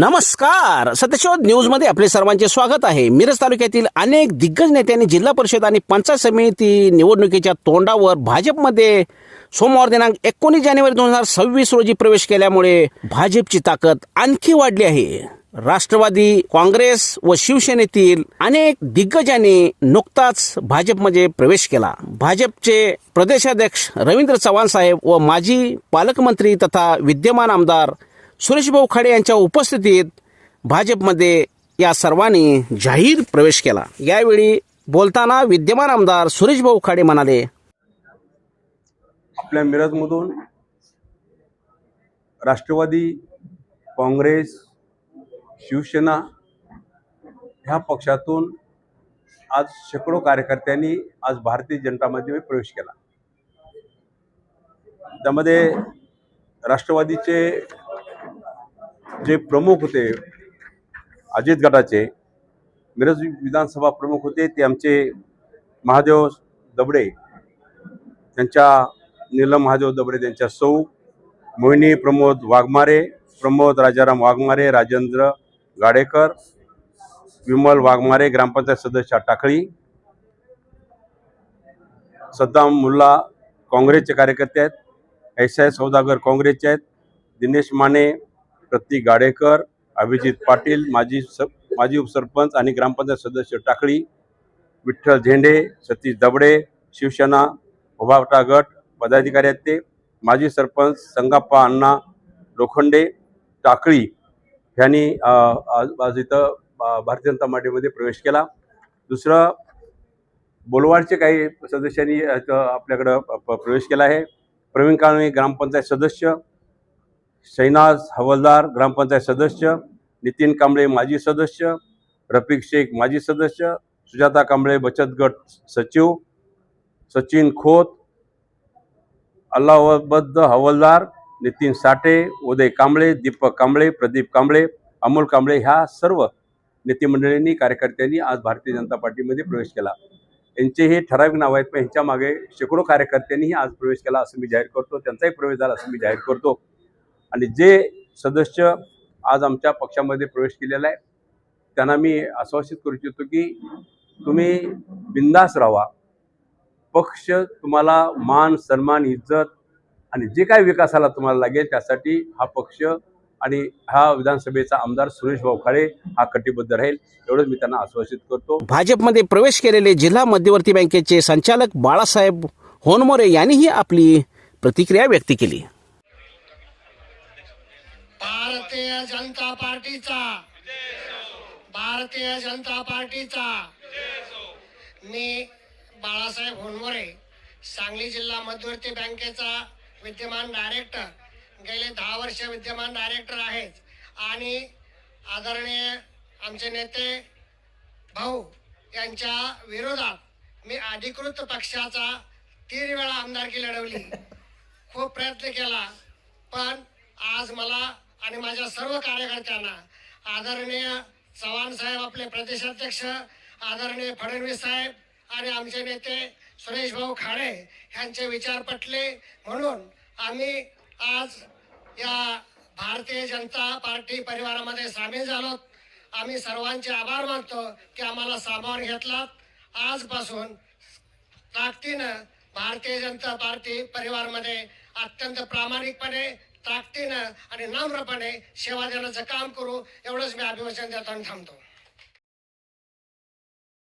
नमस्कार. सत्यशोध न्यूजमध्ये आपले सर्वांचे स्वागत आहे. मिरज तालुक्यातील अनेक दिग्गज नेत्यांनी जिल्हा परिषद आणि पंचायत समिती निवडणुकीच्या तोंडावर भाजपमध्ये सोमवार दिनांक एकोणीस जानेवारी दोन हजार सव्वीस रोजी प्रवेश केल्यामुळे भाजपची ताकद आणखी वाढली आहे. राष्ट्रवादी काँग्रेस व शिवसेनेतील अनेक दिग्गजांनी नुकताच भाजपमध्ये प्रवेश केला. भाजपचे प्रदेशाध्यक्ष रवींद्र चव्हाण साहेब व माजी पालकमंत्री तथा विद्यमान आमदार सुरेशभाऊ खाडे यांच्या उपस्थितीत भाजपमध्ये या सर्वांनी जाहीर प्रवेश केला. यावेळी बोलताना विद्यमान आमदार सुरेशभाऊ खाडे म्हणाले आपल्या मिरजमधून राष्ट्रवादी काँग्रेस शिवसेना ह्या पक्षातून आज शेकडो कार्यकर्त्यांनी आज भारतीय जनतामध्ये प्रवेश केला. त्यामध्ये राष्ट्रवादीचे जे प्रमुख होते अजित गटाचे मिरज विधानसभा प्रमुख होते ते आमचे महादेव दबडे. त्यांच्या नीलम महादेव दबडे त्यांच्या सौ मोहिनी प्रमोद वाघमारे प्रमोद राजाराम वाघमारे राजेंद्र गाडेकर विमल वाघमारे ग्रामपंचायत सदस्य टाकळी सद्दाम मुल्ला काँग्रेसचे कार्यकर्ते आहेत एस आय सौदागर काँग्रेसचे आहेत दिनेश माने प्रतीक गाडेकर अभिजित पाटील माजी स माजी उपसरपंच आणि ग्रामपंचायत सदस्य टाकळी विठ्ठल झेंडे सतीश दबडे शिवसेना उभावटा गट पदाधिकारी आहेत ते माजी सरपंच संगाप्पा अण्णा लोखंडे टाकळी ह्यांनी आज आज इथं भारतीय जनता पार्टीमध्ये प्रवेश केला. दुसरं बोलवाडचे काही सदस्यांनी इथं आपल्याकडं प- प्रवेश केला आहे. प्रवीण काळवे ग्रामपंचायत सदस्य शैनाज हवलदार ग्रामपंचायत सदस्य नितीन कांबळे माजी सदस्य रफिक शेख माजी सदस्य सुजाता कांबळे बचत गट सचिव सचिन खोत अल्लाहबद्द हवलदार नितीन साठे उदय कांबळे दीपक कांबळे प्रदीप कांबळे अमोल कांबळे ह्या सर्व नेतेमंडळींनी कार्यकर्त्यांनी आज भारतीय जनता पार्टीमध्ये प्रवेश केला. यांचे हे ठराविक नाव आहेत पण ह्यांच्या मागे शेकडो कार्यकर्त्यांनीही आज प्रवेश केला असं मी जाहीर करतो. त्यांचाही प्रवेश झाला असं मी जाहीर करतो. आणि जे सदस्य आज आमच्या पक्षामध्ये प्रवेश केलेला आहे त्यांना मी आश्वासित करू इच्छितो की तुम्ही बिंदास राहा. पक्ष तुम्हाला मान सन्मान इज्जत आणि जे काय विकासाला तुम्हाला लागेल त्यासाठी हा पक्ष आणि हा विधानसभेचा आमदार सुरेश भाऊ खाळे हा कटिबद्ध राहील एवढंच मी त्यांना आश्वासित करतो. भाजपमध्ये प्रवेश केलेले जिल्हा मध्यवर्ती बँकेचे संचालक बाळासाहेब होनमोरे यांनीही आपली प्रतिक्रिया व्यक्त केली. भारतीय जनता पार्टीचा. भारतीय जनता पार्टीचा. मी बाळासाहेब होनवरे सांगली जिल्हा मध्यवर्ती बँकेचा विद्यमान डायरेक्टर गेले दहा वर्ष विद्यमान डायरेक्टर आहेत आणि आदरणीय आमचे नेते भाऊ यांच्या विरोधात मी अधिकृत पक्षाचा तीन वेळा आमदारकी लढवली. खूप प्रयत्न केला पण आज मला आणि माझ्या सर्व कार्यकर्त्यांना आदरणीय चव्हाण साहेब आपले प्रदेशाध्यक्ष आदरणीय फडणवीस साहेब आणि आमचे नेते सुरेश भाऊ खाडे यांचे विचार पटले. म्हणून आम्ही आज या भारतीय जनता पार्टी परिवारामध्ये सामील झालो. आम्ही सर्वांचे आभार मानतो की आम्हाला सामावून घेतलात. आजपासून ताकदीनं भारतीय जनता पार्टी परिवारमध्ये अत्यंत प्रामाणिकपणे ताकदीनं आणि नम्रपणे सेवा देण्याचं काम करू एवढंच मी अभिवाचन देताना थांबतो.